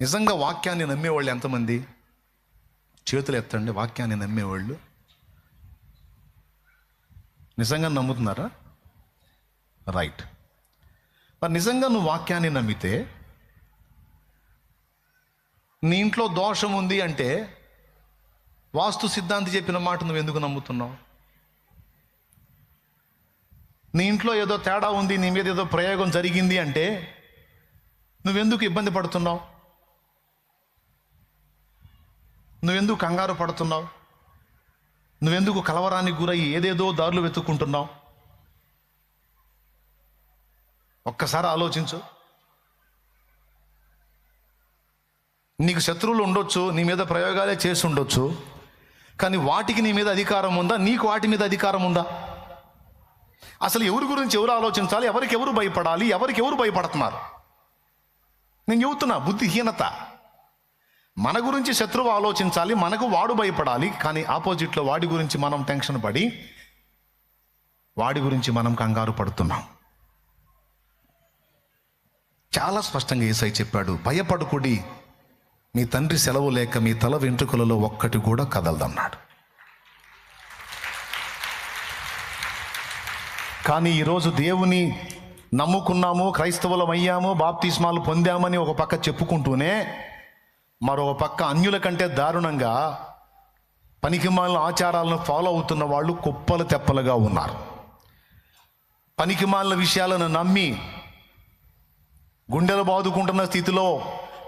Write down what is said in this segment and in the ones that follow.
నిజంగా వాక్యాన్ని నమ్మేవాళ్ళు ఎంతమంది? చేతులు ఎత్తండి వాక్యాన్ని నమ్మేవాళ్ళు. నిజంగా నమ్ముతున్నారా? రైట్. మరి నిజంగా నువ్వు వాక్యాన్ని నమ్మితే నీ ఇంట్లో దోషం ఉంది అంటే వాస్తు సిద్ధాంతి చెప్పిన మాట నువ్వు ఎందుకు నమ్ముతున్నావు? నీ ఇంట్లో ఏదో తేడా ఉంది నీ మీద ఏదో ప్రయోగం జరిగింది అంటే నువ్వెందుకు ఇబ్బంది పడుతున్నావు? నువ్వెందుకు కంగారు పడుతున్నావు? నువ్వెందుకు కలవరానికి గురయ్యి ఏదేదో దారులు వెతుక్కుంటున్నావు? ఒక్కసారి ఆలోచించు. నీకు శత్రువులు ఉండొచ్చు నీ మీద ప్రయోగాలే చేసి ఉండొచ్చు కానీ వాటికి నీ మీద అధికారం ఉందా? నీకు వాటి మీద అధికారం ఉందా? అసలు ఎవరి గురించి ఎవరు ఆలోచించాలి? ఎవరికి ఎవరు భయపడాలి? ఎవరికి ఎవరు భయపడుతున్నారు? నేను చెబుతున్నా బుద్ధిహీనత. మన గురించి శత్రువు ఆలోచించాలి మనకు వాడు భయపడాలి కానీ ఆపోజిట్లో వాడి గురించి మనం టెన్షన్ పడి వాడి గురించి మనం కంగారు పడుతున్నాం. చాలా స్పష్టంగా ఏసై చెప్పాడు భయపడుకుడి మీ తండ్రి సెలవు లేక మీ తల వెంట్రుకలలో ఒక్కటి కూడా కదలదన్నాడు. కానీ ఈరోజు దేవుని నమ్ముకున్నాము క్రైస్తవులం అయ్యాము బాప్తిస్మాలు పొందామని ఒక పక్క చెప్పుకుంటూనే మరో పక్క అన్యుల కంటే దారుణంగా పనికిమాలిన ఆచారాలను ఫాలో అవుతున్న వాళ్ళు కుప్పలు తెప్పలుగా ఉన్నారు. పనికిమాలిన విషయాలను నమ్మి గుండెలు బాదుకుంటున్న స్థితిలో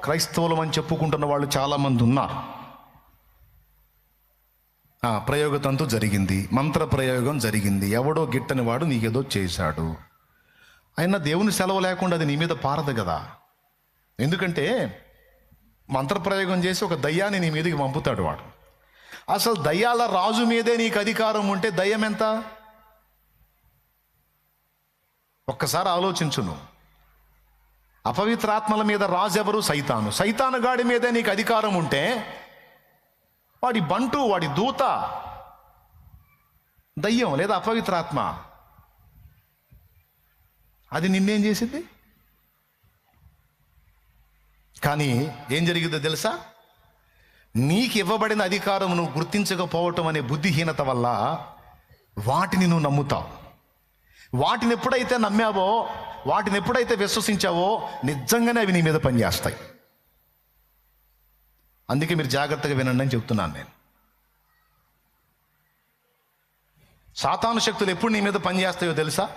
క్రైస్తవులం అని చెప్పుకుంటున్న వాళ్ళు చాలామంది ఉన్నారు. ప్రయోగతంతో జరిగింది మంత్ర ప్రయోగం జరిగింది. ఎవడో గిట్టని వాడు నీకేదో చేశాడు. అయినా దేవుని సెలవు లేకుండా అది నీ మీద పారదు కదా. ఎందుకంటే మంత్రప్రయోగం చేసి ఒక దయ్యాన్ని నీ మీదకి పంపుతాడు వాడు. అసలు దయ్యాల రాజు మీదే నీకు అధికారం ఉంటే దయ్యం ఎంత? ఒక్కసారి ఆలోచించు నువ్వు. అపవిత్రాత్మల మీద రాజు ఎవరు సైతాను. సైతాను గాడి మీదే నీకు అధికారం ఉంటే వాడి బంటు వాడి దూత దయ్యం లేదా అపవిత్రాత్మ? అది నిన్నేం చేసింది? కానీ ఏం జరిగిందో తెలుసా? నీకు ఇవ్వబడిన అధికారం నువ్వు గుర్తించకపోవటం అనే బుద్ధిహీనత వల్ల వాటిని నువ్వు నమ్ముతావు. వాటిని ఎప్పుడైతే నమ్మావో వాటిని ఎప్పుడైతే విశ్వసించావో నిజంగానే అవి నీ మీద పనిచేస్తాయి. అందుకే మీరు జాగ్రత్తగా వినండి అని చెప్తున్నాను నేను. సాతాను శక్తులు ఎప్పుడు నీ మీద పనిచేస్తాయో తెలుసా?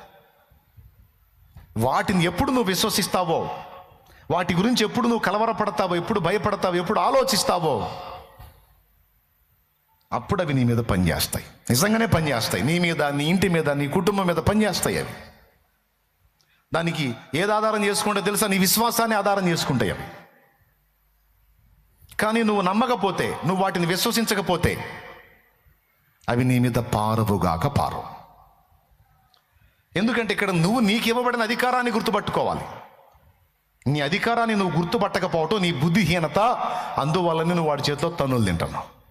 వాటిని ఎప్పుడు నువ్వు విశ్వసిస్తావో వాటి గురించి ఎప్పుడు నువ్వు కలవరపడతావో ఎప్పుడు భయపడతావో ఎప్పుడు ఆలోచిస్తావో అప్పుడు అవి నీ మీద పనిచేస్తాయి. నిజంగానే పనిచేస్తాయి. నీ మీద నీ ఇంటి మీద నీ కుటుంబం మీద పనిచేస్తాయి అవి. దానికి ఏది ఆధారం చేసుకుంటే తెలుసా? నీ విశ్వాసాన్ని ఆధారం చేసుకుంటాయి అవి. కానీ నువ్వు నమ్మకపోతే నువ్వు వాటిని విశ్వసించకపోతే అవి నీ మీద పారవుగాక పారవు. ఎందుకంటే ఇక్కడ నువ్వు నీకు ఇవ్వబడిన అధికారాన్ని గుర్తుపట్టుకోవాలి. నీ అధికారాన్ని నువ్వు గుర్తుపట్టకపోవటం నీ బుద్ధిహీనత అందువల్లనే నువ్వు వాడి చేతిలో తన్నులు తింటున్నావు.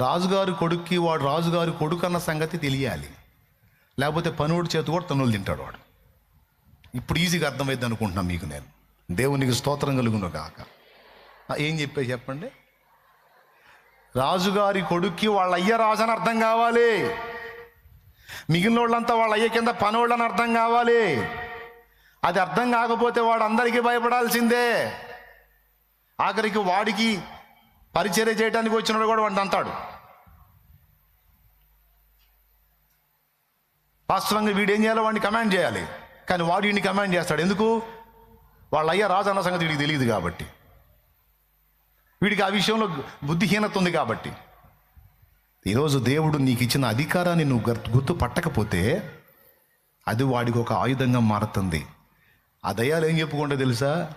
రాజుగారి కొడుక్కి వాడు రాజుగారి కొడుకు అన్న సంగతి తెలియాలి. లేకపోతే పనుడి చేతి కూడా తన్నులు తింటాడు వాడు. ఇప్పుడు ఈజీగా అర్థమైంది అనుకుంటున్నాను మీకు నేను. దేవునికి స్తోత్రం కలుగును కాక ఏం చెప్పే చెప్పండి? రాజుగారి కొడుక్కి వాళ్ళ అయ్య రాజు అని అర్థం కావాలి. మిగిలిన వాళ్ళంతా వాళ్ళ అయ్య కింద పనోళ్ళని అర్థం కావాలి. అది అర్థం కాకపోతే వాడు అందరికీ భయపడాల్సిందే. ఆఖరికి వాడికి పరిచర్య చేయడానికి వచ్చినాడు కూడా వాడిని అంటాడు. వాస్తవంగా వీడు ఏం చేయాలో వాడిని కమాండ్ చేయాలి. కానీ వాడు వీడిని కమాండ్ చేస్తాడు. ఎందుకు? వాళ్ళ అయ్య రాజు అన్న సంగతి వీడికి తెలియదు కాబట్టి. వీడికి ఆ విషయంలో బుద్ధిహీనత ఉంది కాబట్టి. ఈరోజు దేవుడు నీకు ఇచ్చిన అధికారాన్ని నువ్వు గుర్తు గుర్తు పట్టకపోతే అది వాడికి ఒక ఆయుధంగా మారుతుంది. ఆ దయ్యాలు ఏం చెప్పుకుంటా తెలుసా?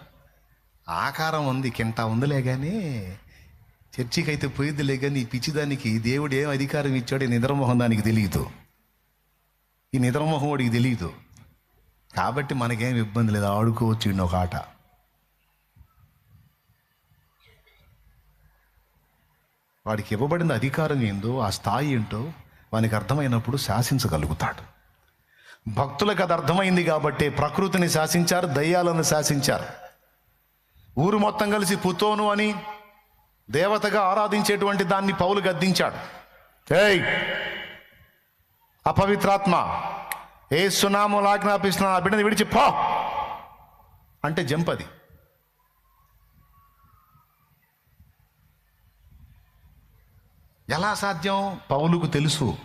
ఆకారం ఉంది కింట ఉందిలే కానీ చర్చికి అయితే పోయిద్దిలే కానీ ఈ పిచ్చిదానికి దేవుడు ఏం అధికారం ఇచ్చాడో ఈ నిద్రమోహం దానికి తెలియదు. ఈ నిద్రమోహం వాడికి తెలియదు. కాబట్టి మనకేం ఇబ్బంది లేదు ఆడుకోవచ్చు ఈయన ఒక ఆట. వాడికి ఇవ్వబడిన అధికారం ఏందో ఆ స్థాయి ఏంటో వానికి అర్థమైనప్పుడు శాసించగలుగుతాడు. భక్తులకు అది అర్థమైంది కాబట్టి ప్రకృతిని శాసించారు దయ్యాలను శాసించారు. ఊరు మొత్తం కలిసి పుతోను అని దేవతగా ఆరాధించేటువంటి దాన్ని పౌలు గద్దించాడు. ఏయ్! అపవిత్రాత్మ ఏ సునామో ఆజ్ఞాపిస్తున్నా బిడ్డని విడిచి పో! అంటే జంపది. ఎలా సాధ్యం? పౌలుకు తెలుసు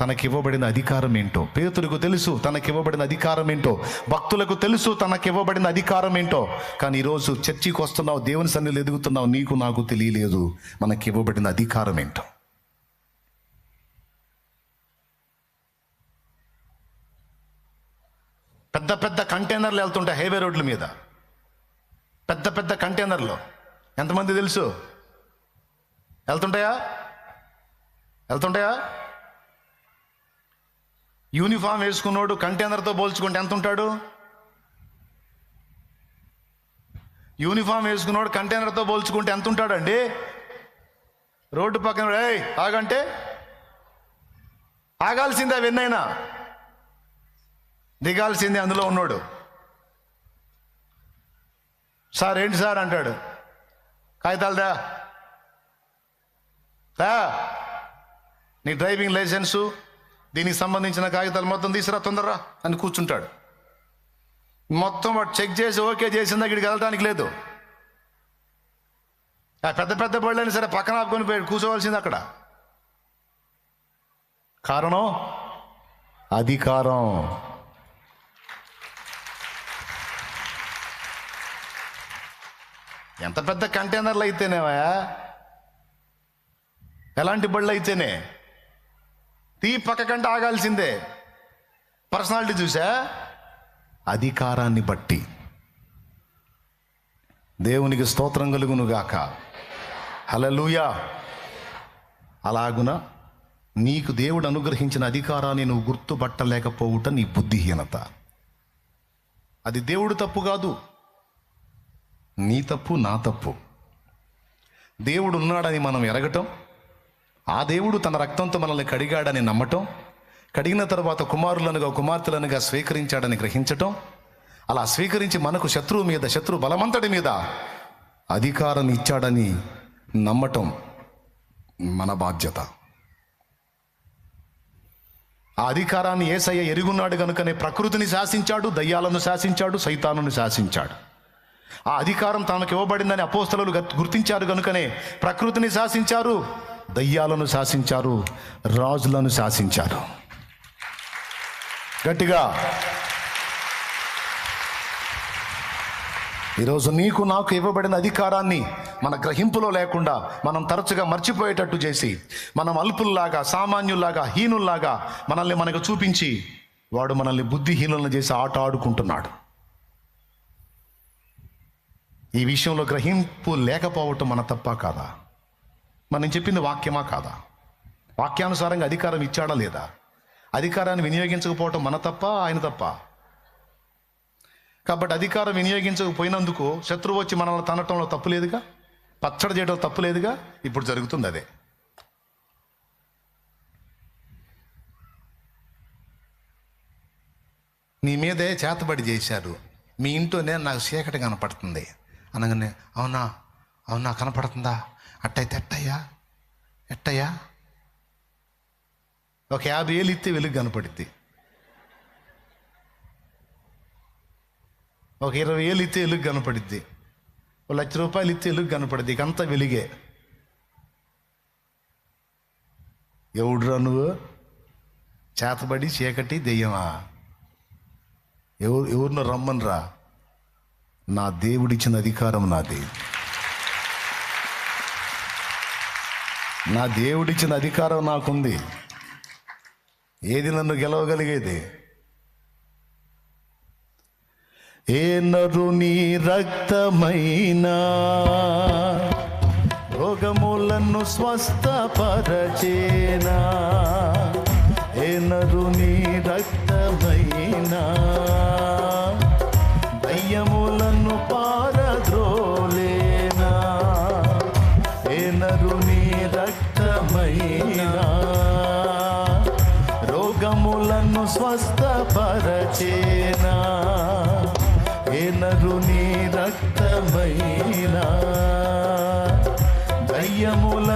తనకివ్వబడిన అధికారం ఏంటో. పేతులకు తెలుసు తనకివ్వబడిన అధికారం ఏంటో. భక్తులకు తెలుసు తనకివ్వబడిన అధికారం ఏంటో. కానీ ఈరోజు చర్చికి వస్తున్నావు దేవుని సన్నిధిలో ఎదుగుతున్నావు నీకు నాకు తెలియలేదు మనకివ్వబడిన అధికారం ఏంటో. పెద్ద పెద్ద కంటైనర్లు వెళ్తుంటాయి హైవే రోడ్ల మీద. పెద్ద పెద్ద కంటైనర్లు. ఎంతమంది తెలుసు? వెళ్తుంటాయా? వెళ్తుంటాయా? యూనిఫామ్ వేసుకున్నాడు కంటైనర్తో పోల్చుకుంటే ఎంత ఉంటాడు యూనిఫామ్ వేసుకున్నాడు కంటైనర్తో పోల్చుకుంటే ఎంత ఉంటాడండి రోడ్డు పక్కన ఏయ్ ఆగంటే? ఆగాల్సిందే అవన్నైనా దిగాల్సిందే అందులో ఉన్నాడు. సార్ ఏంటి సార్ అంటాడు? కాగితాలదా దా. నీ డ్రైవింగ్ లైసెన్సు దీనికి సంబంధించిన కాగితాలు మొత్తం తీసుకురా తొందరరా. అని కూర్చుంటాడు. మొత్తం వాడు చెక్ చేసి ఓకే చేసింది ఇక్కడికి వెళ్ళడానికి లేదు. ఆ పెద్ద పెద్ద బళ్ళైనా సరే పక్కన ఆపుకొని పోయి కూర్చోవలసింది అక్కడ. కారణం? అధికారం. ఎంత పెద్ద కంటైనర్లు అయితేనేవా ఎలాంటి బళ్ళు అయితేనే తీ పక్క కంటే ఆగాల్సిందే. పర్సనాలిటీ చూసా? అధికారాన్ని బట్టి. దేవునికి స్తోత్రం కలుగును గాక హలలుయా అలాగున నీకు దేవుడు అనుగ్రహించిన అధికారాన్ని నువ్వు గుర్తుపట్టలేకపోవుట నీ బుద్ధిహీనత. అది దేవుడు తప్పు కాదు. నీ తప్పు నా తప్పు. దేవుడు ఉన్నాడని మనం ఎరగటం ఆ దేవుడు తన రక్తంతో మనల్ని కడిగాడని నమ్మటం కడిగిన తర్వాత కుమారులనుగా కుమార్తెలనుగా స్వీకరించాడని గ్రహించటం అలా స్వీకరించి మనకు శత్రువు మీద శత్రు బలమంతటి మీద అధికారం ఇచ్చాడని నమ్మటం మన బాధ్యత. ఆ అధికారాన్ని ఏసయ్య ఎరుగున్నాడు కనుకనే ప్రకృతిని శాసించాడు దయ్యాలను శాసించాడు సైతానుని శాసించాడు. ఆ అధికారం తనకు ఇవ్వబడిందని అపోస్తలు గుర్తించారు కనుకనే ప్రకృతిని శాసించారు. దయ్యాలను శాసించారు రాజులను శాసించారు. గట్టిగా ఈరోజు నీకు నాకు ఇవ్వబడిన అధికారాన్ని మన గ్రహింపులో లేకుండా మనం తరచుగా మర్చిపోయేటట్టు చేసి మనం అల్పుల్లాగా సామాన్యుల్లాగా హీనుల్లాగా మనల్ని మనకు చూపించి వాడు మనల్ని బుద్ధిహీనులను చేసి ఆట ఆడుకుంటున్నాడు. ఈ విషయంలో గ్రహింపు లేకపోవటం మన తప్ప కాదా? మనం చెప్పింది వాక్యమా కాదా? వాక్యానుసారంగా అధికారం ఇచ్చాడా లేదా? అధికారాన్ని వినియోగించకపోవటం మన తప్ప ఆయన తప్ప? కాబట్టి అధికారం వినియోగించకపోయినందుకు శత్రువు వచ్చి మనల్ని తనటంలో తప్పులేదుగా పచ్చడి చేయడం తప్పులేదుగా ఇప్పుడు జరుగుతుంది అదే. నీ మీదే చేతబడి చేశారు. మీ ఇంట్లోనే నాకు చీకటి కనపడుతుంది. అనగానే అవునా? అవునా? కనపడుతుందా? అట్టయితే ఎట్టయ్యా? ఎట్టయ్యా? ఒక యాభై ఏళ్ళు ఇస్తే వెలుగు కనపడుద్ది. ఒక ఇరవై ఏళ్ళు ఇస్తే వెలుగు కనపడుద్ది. ఒక లక్ష రూపాయలు ఇస్తే వెలుగు కనపడుద్ది. ఇక అంతా వెలుగే. ఎవడురా నువ్వు? చేతబడి చీకటి దెయ్యమా? ఎవరు ఎవరినో రమ్మనరా. నా దేవుడిచ్చిన అధికారం నాది. నా దేవుడిచ్చిన అధికారం నాకుంది. ఏది నన్ను గెలవగలిగేది? ఏ నరుని రక్తమైనా రోగములను స్వస్థపరచేనా? ఏ నరుని రక్తమైనా స్వస్థపరచేనా? ఎనరు నీ రక్తమైనా? దయ్యముల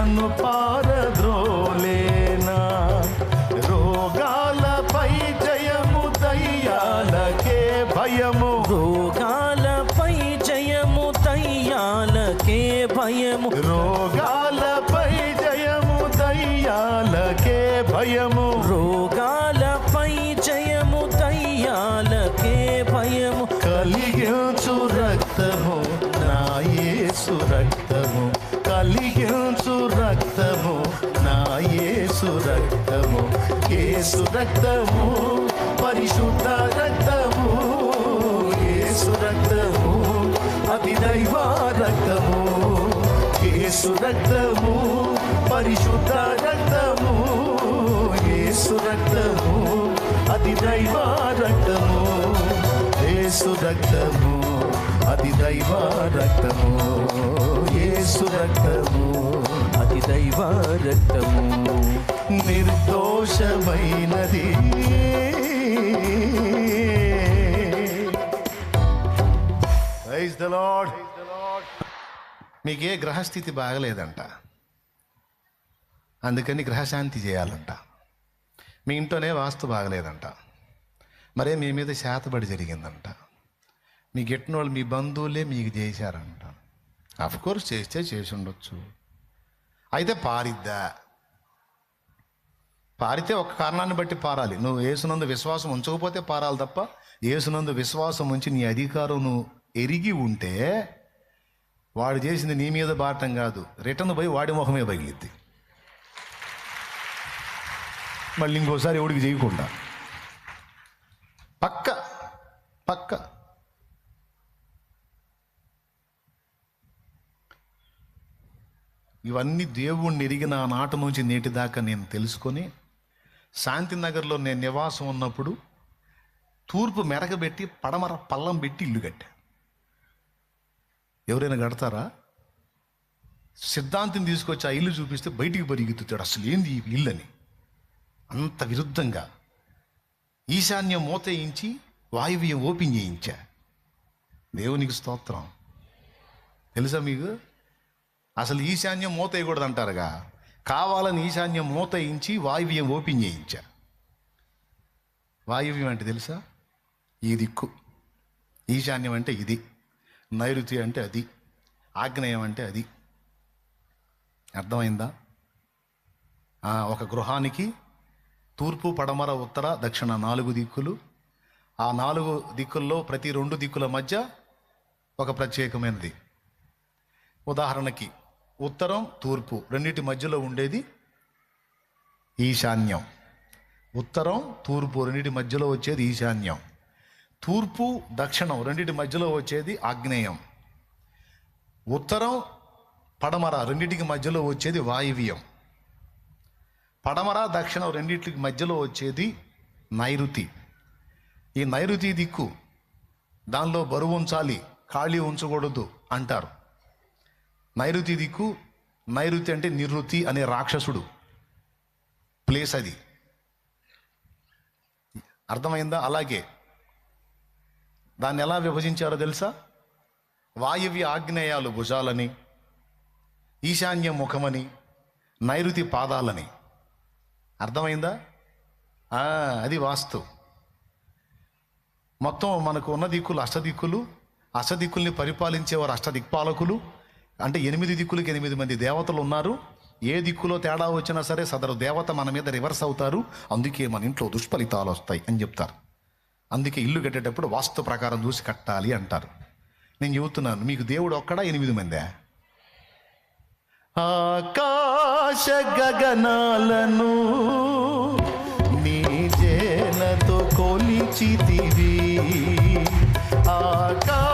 రక్తము పరిశుద్ధ రక్తము యేసు రక్తము అతి దైవ రక్తము. యేసు రక్తము పరిశుద్ధ రక్తము యేసు రక్తము అతి దైవ రక్తము. యేసు రక్తము అతి దైవ రక్తము యేసు రక్తము. అది దైవ రక్తము నిర్దోషమైనది మీకే గ్రహస్థితి బాగలేదంట. అందుకని గ్రహశాంతి చేయాలంట. మీ ఇంట్లోనే వాస్తు బాగలేదంట. మరే మీ మీద శాతబడి జరిగిందంట. మీ గిట్టిన వాళ్ళు మీ బంధువులే మీకు చేశారంట. కోర్స్ చేస్తే చేసి ఉండొచ్చు. అయితే పారిద్దా. పారితే ఒక కారణాన్ని బట్టి పారాలి. నువ్వు ఏసునందు విశ్వాసం ఉంచకపోతే పారాలి తప్ప ఏసునందు విశ్వాసం ఉంచి నీ అధికారం నువ్వు ఎరిగి ఉంటే వాడు చేసింది నీ మీద బాటం కాదు. రిటర్న్ పోయి వాడి ముఖమే పగిలిద్ది. మళ్ళీ ఇంకోసారి ఎవడికి చేయకుండా. పక్క పక్క. ఇవన్నీ దేవుణ్ణి ఎరిగిన నాట నుంచి నేటి దాకా నేను తెలుసుకొని శాంతినగర్లో నేను నివాసం ఉన్నప్పుడు తూర్పు మెరగబెట్టి పడమర పల్లం పెట్టి ఇల్లు కట్టా. ఎవరైనా కడతారా? సిద్ధాంతం తీసుకొచ్చి ఆ ఇల్లు చూపిస్తే బయటికి పరిగెత్తుతాడు. అసలు ఏంది ఈ ఇల్లు అని అంత విరుద్ధంగా ఈశాన్యం మూతయించి వాయువ్యం ఓపెన్ చేయించా. దేవునికి స్తోత్రం. తెలుసా మీకు? అసలు ఈశాన్యం మూత వేయకూడదు అంటారుగా కావాలని ఈశాన్యం మూత వేయించి వాయువ్యం ఓపెన్ చేయించా. వాయువ్యం అంటే తెలుసా? ఈ దిక్కు. ఈశాన్యం అంటే ఇది. నైరుతి అంటే అది. ఆగ్నేయం అంటే అది. అర్థమైందా? ఒక గృహానికి తూర్పు పడమర ఉత్తర దక్షిణ నాలుగు దిక్కులు. ఆ నాలుగు దిక్కుల్లో ప్రతి రెండు దిక్కుల మధ్య ఒక ప్రత్యేకమైనది. ఉదాహరణకి ఉత్తరం తూర్పు. రెండింటి మధ్యలో ఉండేది ఈశాన్యం. ఉత్తరం తూర్పు రెండింటి మధ్యలో వచ్చేది ఈశాన్యం. తూర్పు దక్షిణం రెండింటి మధ్యలో వచ్చేది ఆగ్నేయం. ఉత్తరం పడమర రెండింటికి మధ్యలో వచ్చేది వాయువ్యం. పడమర దక్షిణం రెండింటికి మధ్యలో వచ్చేది నైరుతి. ఈ నైరుతి దిక్కు దానిలో బరువు ఉంచాలి ఖాళీ ఉంచకూడదు అంటారు. నైరుతి దిక్కు నైరుతి అంటే నిరుతి అనే రాక్షసుడు. ప్లేస్ అది. అర్థమైందా? అలాగే. దాన్ని ఎలా విభజించారో తెలుసా? వాయువ్య ఆగ్నేయాలు భుజాలని ఈశాన్య ముఖమని నైరుతి పాదాలని. అర్థమైందా? అది వాస్తు. మొత్తం మనకు ఉన్న దిక్కులు అష్టదిక్కులు అష్టదిక్కుల్ని పరిపాలించేవారు అష్టదిక్పాలకులు అంటే ఎనిమిది దిక్కులకి ఎనిమిది మంది దేవతలు ఉన్నారు. ఏ దిక్కులో తేడా వచ్చినా సరే సదరు దేవత మన మీద రివర్స్ అవుతారు. అందుకే మన ఇంట్లో దుష్ఫలితాలు వస్తాయి అని చెప్తారు. అందుకే ఇల్లు కట్టేటప్పుడు వాస్తు ప్రకారం చూసి కట్టాలి అంటారు. నేను చెబుతున్నాను మీకు దేవుడు ఒక్కడా ఎనిమిది మందే? ఆకాశ గగనాలను నీ జేలతో కొలిచితివి. ఆకాశ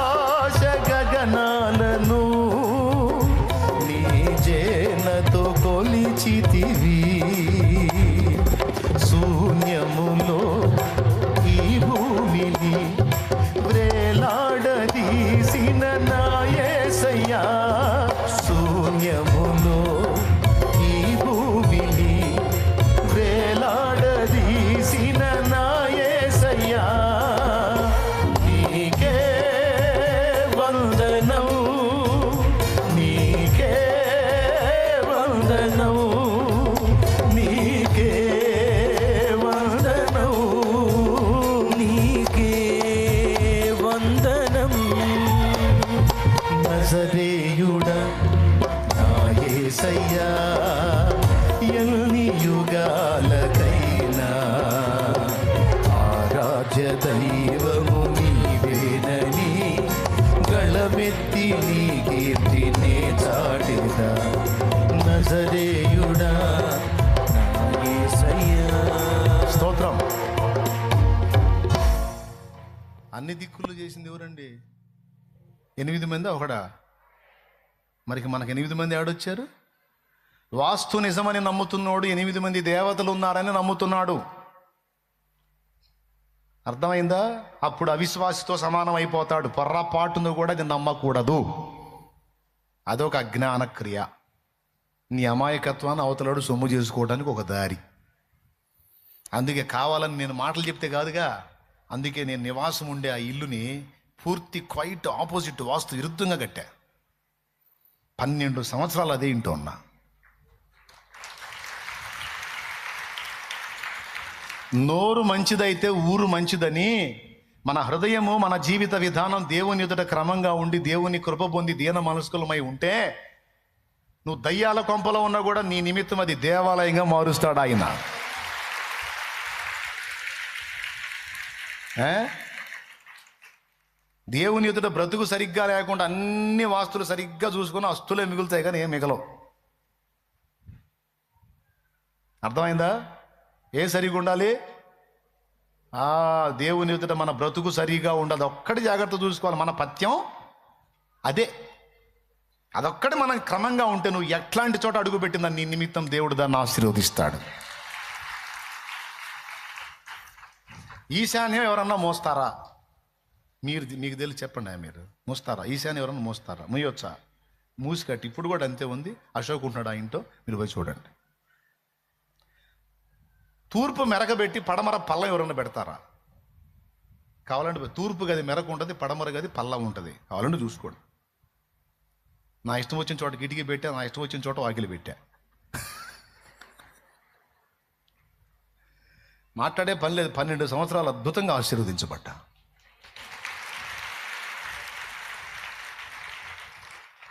స్తోత్రం. అన్ని దిక్కులు చేసింది ఎవరండి? ఎనిమిది మంది ఒకడా? మరికి మనకు ఎనిమిది మంది ఆడొచ్చారు? వాస్తు నిజమని నమ్ముతున్నాడు ఎనిమిది మంది దేవతలు ఉన్నారని నమ్ముతున్నాడు. అర్థమైందా? అప్పుడు అవిశ్వాసితో సమానం అయిపోతాడు పొర్రపాటును కూడా అది నమ్మకూడదు. అదొక అజ్ఞాన క్రియ నీ అమాయకత్వాన్ని అవతలాడు సొమ్ము చేసుకోవడానికి ఒక దారి. అందుకే కావాలని నేను మాటలు చెప్తే కాదుగా. అందుకే నేను నివాసం ఉండే ఆ ఇల్లుని పూర్తి క్వైట్ ఆపోజిట్ వాస్తు విరుద్ధంగా కట్టా. పన్నెండు సంవత్సరాలు అదే ఇంటూ ఉన్నా. నోరు మంచిదైతే ఊరు మంచిదని మన హృదయము మన జీవిత విధానం దేవుని ఎదుట క్రమంగా ఉండి దేవుని కృప పొంది దీన మనస్కులమై ఉంటే నువ్వు దయ్యాల కొంపలో ఉన్నా కూడా నీ నిమిత్తం అది దేవాలయంగా మారుస్తాడు ఆయన. దేవుని ఎదుట బ్రతుకు సరిగ్గా లేకుండా అన్ని వాస్తులు సరిగ్గా చూసుకుని అస్తులే మిగులుతాయి కానీ ఏం మిగలవు. అర్థమైందా? ఏ సరిగా ఉండాలి? ఆ దేవుని ఎదుట మన బ్రతుకు సరిగా ఉండదు. ఒక్కటి జాగ్రత్త చూసుకోవాలి. మన పథ్యం అదే. అదొక్కటి మనం క్రమంగా ఉంటే నువ్వు ఎట్లాంటి చోట అడుగుపెట్టిందని నీ నిమిత్తం దేవుడు దాన్ని ఆశీర్వదిస్తాడు. ఈశాన్యం ఎవరన్నా మోస్తారా? మీరు మీకు తెలిసి చెప్పండి మీరు. మోస్తారా? ఈశాన్యం ఎవరన్నా మోస్తారా? మూయొచ్చా మూసి కట్టి ఇప్పుడు కూడా అంతే ఉంది. అశోక్ ఉంటున్నాడు ఆ ఇంట్లో? మీరు పోయి చూడండి. తూర్పు మెరగబెట్టి పడమర పల్లం ఎవరన్నా పెడతారా? కావాలంటే తూర్పు గది మెరకు ఉంటుంది పడమర గది పల్లం ఉంటుంది. కావాలంటే చూసుకోండి. నా ఇష్టం వచ్చిన చోట కిటికీ పెట్టా నా ఇష్టం వచ్చిన చోట వాకిలి పెట్టా. మాట్లాడే పని లేదు. పన్నెండు సంవత్సరాలు అద్భుతంగా ఆశీర్వదించబడ్డా.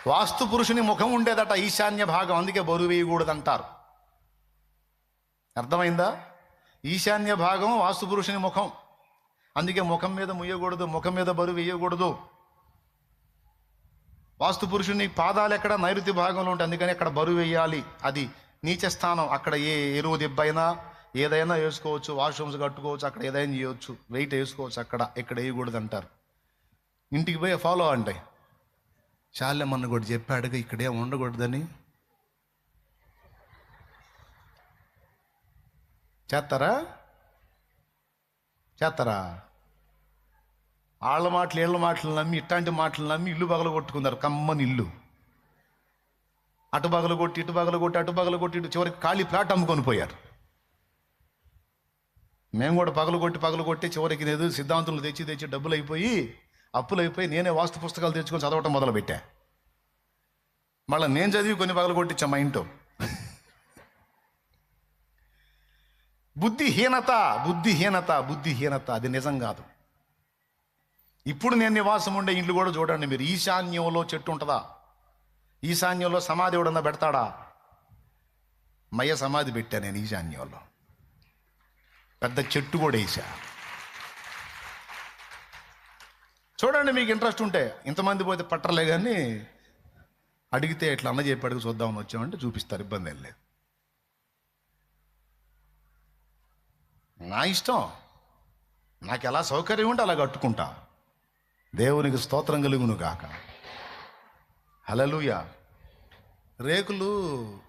వాస్తు పురుషుని ముఖం ఉండేదట ఈశాన్య భాగం. అందుకే బరువు వేయకూడదంటారు. అర్థమైందా? ఈశాన్య భాగం వాస్తు పురుషుని ముఖం. అందుకే ముఖం మీద ముయ్యకూడదు ముఖం మీద బరువు వేయకూడదు. వాస్తు పురుషుని పాదాలు ఎక్కడ? నైరుతి భాగంలో ఉంటాయి. అందుకని అక్కడ బరువు వేయాలి? అది నీచ స్థానం అక్కడ ఏ ఎరువు దెబ్బైనా ఏదైనా వేసుకోవచ్చు వాష్రూమ్స్ కట్టుకోవచ్చు అక్కడ ఏదైనా చేయవచ్చు వెయిట్ వేసుకోవచ్చు అక్కడ ఇక్కడ వేయకూడదు అంటారు ఇంటికి పోయి ఫాలో అంటే. చాలేమన్న కూడా చెప్పాడుగా ఇక్కడే ఉండకూడదని. చేస్తారా? చేస్తారా? వాళ్ళ మాటలు వీళ్ళ మాటలు నమ్మి ఇట్లాంటి మాటలు నమ్మి ఇల్లు పగల కొట్టుకున్నారు కమ్మని ఇల్లు. అటు పగల కొట్టి ఇటు పగల కొట్టి అటు పగల కొట్టి ఇటు చివరికి ఖాళీ ప్లాట్ అమ్ముకొని పోయారు. మేము కూడా పగలు కొట్టి పగలు కొట్టి చివరికి లేదు సిద్ధాంతులు తెచ్చి తెచ్చి డబ్బులు అయిపోయి అప్పులు అయిపోయి నేనే వాస్తు పుస్తకాలు తెచ్చుకొని చదవటం మొదలుపెట్టా. మళ్ళీ నేను చదివి కొన్ని పగలు కొట్టించా మా ఇంట్లో. బుద్ధిహీనత బుద్ధిహీనత బుద్ధిహీనత అది నిజం కాదు. ఇప్పుడు నేను నివాసం ఉండే ఇండ్లు కూడా చూడండి మీరు ఈశాన్యంలో చెట్టు ఉంటుందా? ఈశాన్యంలో సమాధి ఎవడన్నా పెడతాడా? మయ్య సమాధి పెట్టా నేను ఈశాన్యంలో. పెద్ద చెట్టు కూడా వేసా చూడండి మీకు ఇంట్రెస్ట్ ఉంటే ఇంతమంది పోతే పట్టలే కానీ అడిగితే ఇట్లా అన్న అడిగి చూద్దామని వచ్చామంటే చూపిస్తారు ఇబ్బంది ఏం లేదు. నా ఇష్టం. నాకు ఎలా సౌకర్యం ఉంటే అలా కట్టుకుంటా. దేవునికి స్తోత్రం కలుగును గాక. హలలుయ రేకులు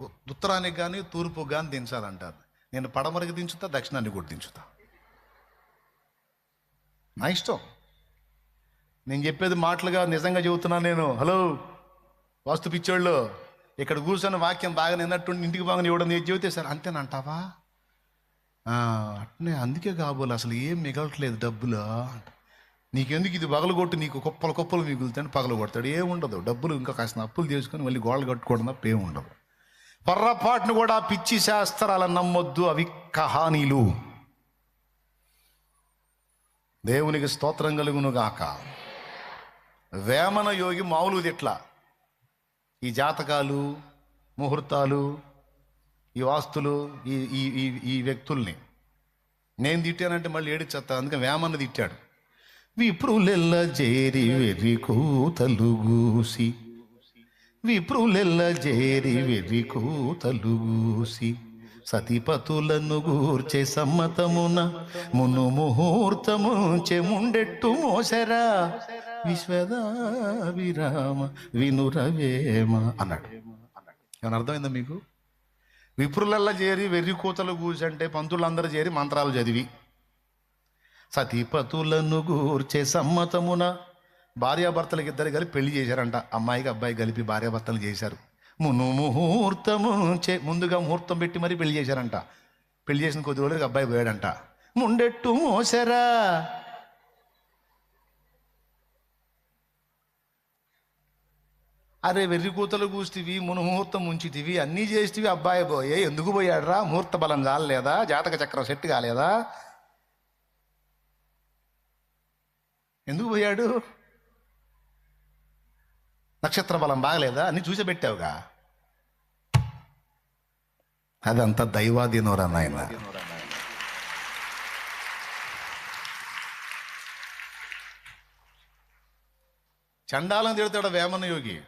ఉత్తరానికి కానీ తూర్పు కానీ దించాలంటారు. నేను పడమరకు దించుతా దక్షిణాన్ని కూడా దించుతా. నా ఇష్టం. నేను చెప్పేది మాటలుగా నిజంగా చెబుతున్నా నేను. హలో వాస్తు పిచ్చోళ్ళు ఇక్కడ కూర్చొని వాక్యం బాగా నిన్నట్టుండి ఇంటికి బాగా ఇవ్వడం నేను చెబితే సార్ అంతేనంటావా "ఆ, అట్నే అందుకే కాబోలు అసలు ఏం మిగలట్లేదు డబ్బులు. నీకెందుకు ఇది పగలగొట్టు నీకు కుప్పలు కుప్పలు మిగులుతాను పగలగొడతాడు. ఏముండదు డబ్బులు ఇంకా కాసిన అప్పులు తీసుకొని మళ్ళీ గోడలు కట్టుకోవడం తప్ప ఏం ఉండదు పొర్రపాటును కూడా పిచ్చి శాస్త్రాలు నమ్మొద్దు అవి కహానీలు. దేవునికి స్తోత్రం కలుగును గాక వేమన యోగి మామూలు తిట్లా ఈ జాతకాలు ముహూర్తాలు ఈ వాస్తులు ఈ ఈ ఈ ఈ వ్యక్తుల్ని. నేను తిట్టానంటే మళ్ళీ ఏడిచేస్తా అందుకని వేమన్న తిట్టాడు. విప్రులెల్ల చేరి వెర్రి కూతలు గూసి. విప్రులెల్ల చేరి వెర్రి కూతలు గూసి సతిపతులను గూర్చే సమ్మతమున మును ముహూర్తము చెముండెట్టు మోసరా. విశ్వదా విరామ వినురవేమ అన్నాడు. ఏమన్నా అర్థమైందా మీకు? విప్రులల్లా చేరి వెర్రి కూతలు కూసంటే పంతులందరూ చేరి మంత్రాలు చదివి సతీపతులను గూర్చే సమ్మతమున భార్యాభర్తలకు ఇద్దరు కలిపి పెళ్ళి చేశారంట. అమ్మాయికి అబ్బాయి కలిపి భార్యాభర్తలు చేశారు. మును ముహూర్తము చే ముందుగా ముహూర్తం పెట్టి మరీ పెళ్ళి చేశారంట. పెళ్ళి చేసిన కొద్ది రోజులకి అబ్బాయి పోయాడంట. ముండెట్టు మోసరా అరే వెర్రి కూతలు కూస్తివి మును ముహూర్తం ఉంచితివి అన్నీ చేస్తివి అబ్బాయి పోయే ఎందుకు పోయాడురా? ముహూర్త బలం కాలేదా? జాతక చక్రం సెట్ కాలేదా? ఎందుకు పోయాడు? నక్షత్ర బలం బాగలేదా? అన్ని చూసి పెట్టావుగా అదంతా దైవాధీనోరా నాయన. చండాలం తిడతాడు వేమన యోగి.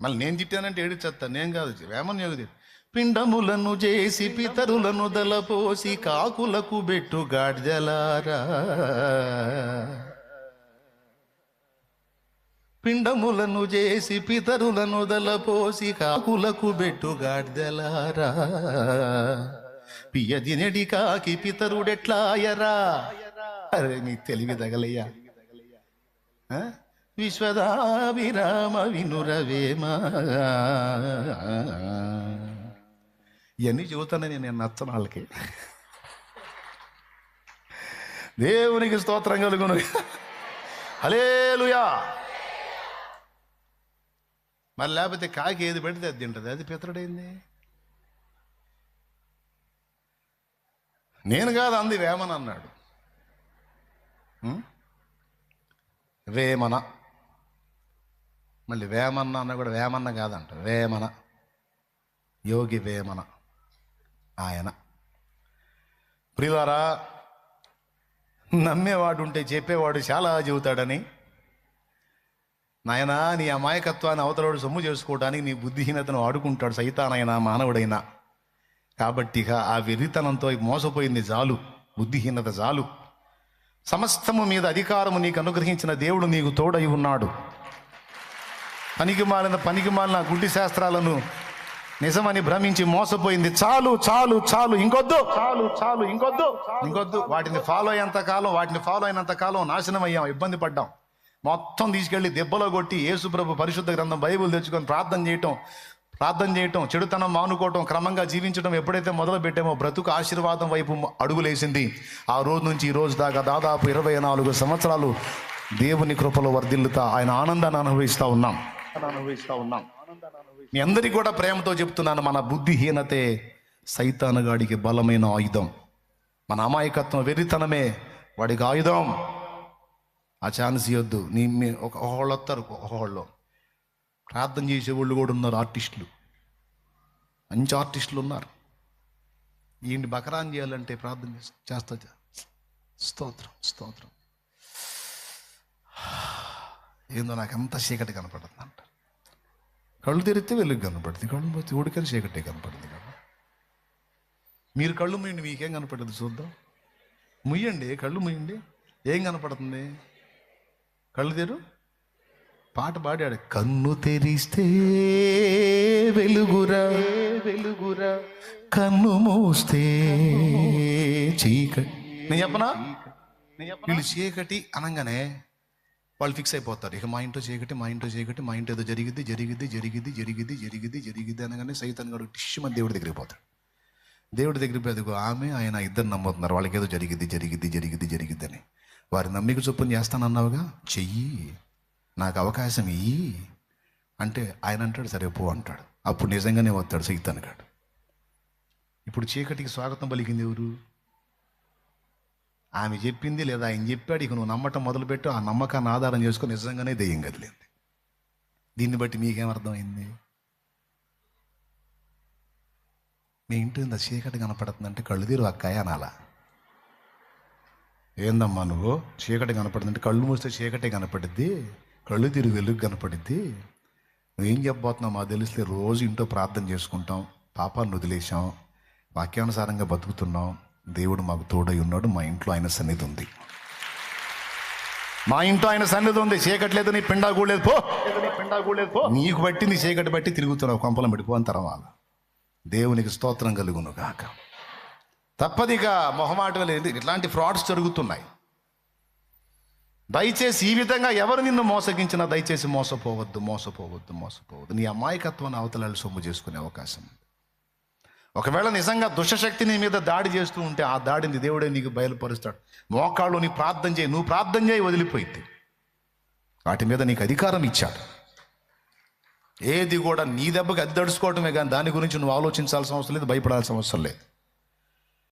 మళ్ళీ నేను తిట్టానంటే ఏడిచేస్తా నేను కాదు. వేమన యోగి పిండములను చేసి పితరులను దలపోసి కాకులకు బెట్టు గాడ్జలారా పిండములను చేసి పితరులను దలపోసి కాకులకు బెట్టు గాడ్దెలారా పియ్యదినెడి కాకి పితరుడెట్లాయరా? అరే నీ తెలివి తగలయ్యా. ఆ? విశ్వదా వినురవేమా? ఇవన్నీ చెబుతానని నేను నచ్చను వాళ్ళకి. దేవునికి స్తోత్రం కలుగును. హలేలుయా మరి లేకపోతే కాకి ఏది పెడితే అది తింటది. అది పితరుడైంది నేను కాదు అంది వేమన అన్నాడు. వేమన. మళ్ళీ వేమన్న అన్న కూడా వేమన్న కాదంట. వేమన. యోగి వేమన. ఆయన. ప్రియులారా నమ్మేవాడు ఉంటే చెప్పేవాడు చాలా చెబుతాడని నాయనా నీ అమాయకత్వాన్ని అవతలోడు సొమ్ము చేసుకోవడానికి నీ బుద్ధిహీనతను ఆడుకుంటాడు సైతానైనా మానవుడైనా. కాబట్టి ఇక ఆ వెర్రితనంతో మోసపోయింది చాలు బుద్ధిహీనత చాలు సమస్తము మీద అధికారము నీకు అనుగ్రహించిన దేవుడు నీకు తోడై ఉన్నాడు. పనికి మాలిన పనికి మాలిన గుడ్డి శాస్త్రాలను నిజమని భ్రమించి మోసపోయింది. చాలు చాలు చాలు ఇంకొద్దు. చాలు చాలు ఇంకొద్దు. ఇంకొద్దు. వాటిని ఫాలో అయ్యేంత కాలం వాటిని ఫాలో అయినంత కాలం నాశనం అయ్యాం ఇబ్బంది పడ్డాం. మొత్తం తీసుకెళ్ళి దెబ్బలో కొట్టి యేసుప్రభు పరిశుద్ధ గ్రంథం బైబిల్ తెచ్చుకొని ప్రార్థన చేయటం ప్రార్థన చేయటం చెడుతనం మానుకోవటం క్రమంగా జీవించడం ఎప్పుడైతే మొదలు పెట్టామో బ్రతుకు ఆశీర్వాదం వైపు అడుగులేసింది. ఆ రోజు నుంచి ఈ రోజు దాకా దాదాపు ఇరవై నాలుగు సంవత్సరాలు దేవుని కృపలో వర్ధిల్లుతా ఆయన ఆనందాన్ని అనుభవిస్తూ ఉన్నాం అనుభవిస్తూ ఉన్నాం. మీ అందరికీ కూడా ప్రేమతో చెప్తున్నాను మన బుద్ధిహీనతే సైతానగాడికి బలమైన ఆయుధం. మన అమాయకత్వం వెర్రితనమే వాడికి ఆయుధం. ఆ ఛాన్స్ ఇవ్వద్దు నీ మీ ఒక ఒకళ్ళు వస్తారు ఒక హోళ్ళు ప్రార్థన చేసే వాళ్ళు కూడా ఉన్నారు ఆర్టిస్టులు. మంచి ఆర్టిస్టులు ఉన్నారు. ఈయన్ని బకరాన్ చేయాలంటే ప్రార్థన చేస్తా చేస్తా స్తోత్రం స్తోత్రం. ఏందో నాకు అంత చీకటి కనపడుతుంది అంట. కళ్ళు తెరిస్తే వెలుగు కనపడుతుంది కళ్ళు పోతే ఊడికని చీకటి కనపడుతుంది కదా. మీరు కళ్ళు ముయ్యండి మీకేం కనపడుతుంది చూద్దాం. ముయ్యండి కళ్ళు ముయ్యండి ఏం కనపడుతుంది? కళ్ళు తెరు. పాట పాడాడు. కన్ను తెరిస్తే వెలుగురా వెలుగురా కన్ను మూస్తే చీకటి. నేను చెప్పనా? వీళ్ళు చీకటి అనగానే వాళ్ళు ఫిక్స్ అయిపోతారు. ఇక మా ఇంట్లో చీకటి మా ఇంట్లో చీకటి మా ఇంట్లో ఏదో జరిగిద్ది జరిగిద్ది జరిగిద్ది జరిగిద్ది జరిగిద్ది జరిగిద్ది అనగానే సైతాన్ గడు టిష్యు మన దేవుడి దగ్గరికి పోతాడు. దేవుడి దగ్గరికి పోయి అదిగో ఆమె ఆయన ఇద్దరు నమ్ముతున్నారు. వాళ్ళకి ఏదో జరిగిద్ది జరిగిద్ది జరిగిద్ది జరిగిద్ది అని. వారి నమ్మిక చొప్పున చేస్తానన్నావుగా? చెయ్యి. నాకు అవకాశం ఇయ్యి. అంటే ఆయన అంటాడు సరే పో అంటాడు. అప్పుడు నిజంగానే వస్తాడు సైతానికాడు ఇప్పుడు చీకటికి స్వాగతం పలికింది ఎవరు? ఆమె చెప్పింది లేదా ఆయన చెప్పాడు ఇక నువ్వు నమ్మటం మొదలుపెట్టు. ఆ నమ్మకాన్ని ఆధారం చేసుకుని నిజంగానే దెయ్యం కదిలింది. దీన్ని బట్టి మీకేం అర్థమైంది? మీ ఇంటి చీకటి కనపడుతుందంటే కళ్ళు తీరు అక్కాయ అనాలా? ఏందమ్మా నువ్వు? చీకటి కనపడుతుందంటే కళ్ళు మూస్తే చీకటి కనపడిద్ది కళ్ళు తిరిగి వెలుగు కనపడిద్ది. నువ్వేం చెప్పబోతున్నావు? మాకు తెలిస్తే రోజు ఇంట్లో ప్రార్థన చేసుకుంటాం పాపాన్ని వదిలేసాం వాక్యానుసారంగా బతుకుతున్నాం. దేవుడు మాకు తోడై ఉన్నాడు మా ఇంట్లో ఆయన సన్నిధి ఉంది. మా ఇంట్లో ఆయన సన్నిధి ఉంది. చీకటి లేదు నీ పిండా కూడలేదు పో పిండా కూడలేదు పో. నీకు నీ చీకటి బట్టి తిరుగుతున్నావు. కొంపలం పెట్టుకో అని తర్వాత. దేవునికి స్తోత్రం కలుగును కాక తప్పదిగా మొహమాటం లేదు ఇట్లాంటి ఫ్రాడ్స్ జరుగుతున్నాయి. దయచేసి ఈ విధంగా ఎవరు నిన్ను మోసగించినా దయచేసి మోసపోవద్దు మోసపోవద్దు మోసపోవద్దు. నీ అమాయకత్వాన్ని అవతలాలు సొమ్ము చేసుకునే అవకాశం ఒకవేళ నిజంగా దుష్టశక్తి నీ మీద దాడి చేస్తూ ఉంటే ఆ దాడిని దేవుడే నీకు బయలుపరుస్తాడు. మోకాళ్ళు నీ ప్రార్థన చేయి నువ్వు ప్రార్థన చేయి వదిలిపోయింది వాటి మీద నీకు అధికారం ఇచ్చాడు. ఏది కూడా నీ దెబ్బకి అద్దడుచుకోవటమే కానీ దాని గురించి నువ్వు ఆలోచించాల్సిన అవసరం లేదు భయపడాల్సిన అవసరం లేదు.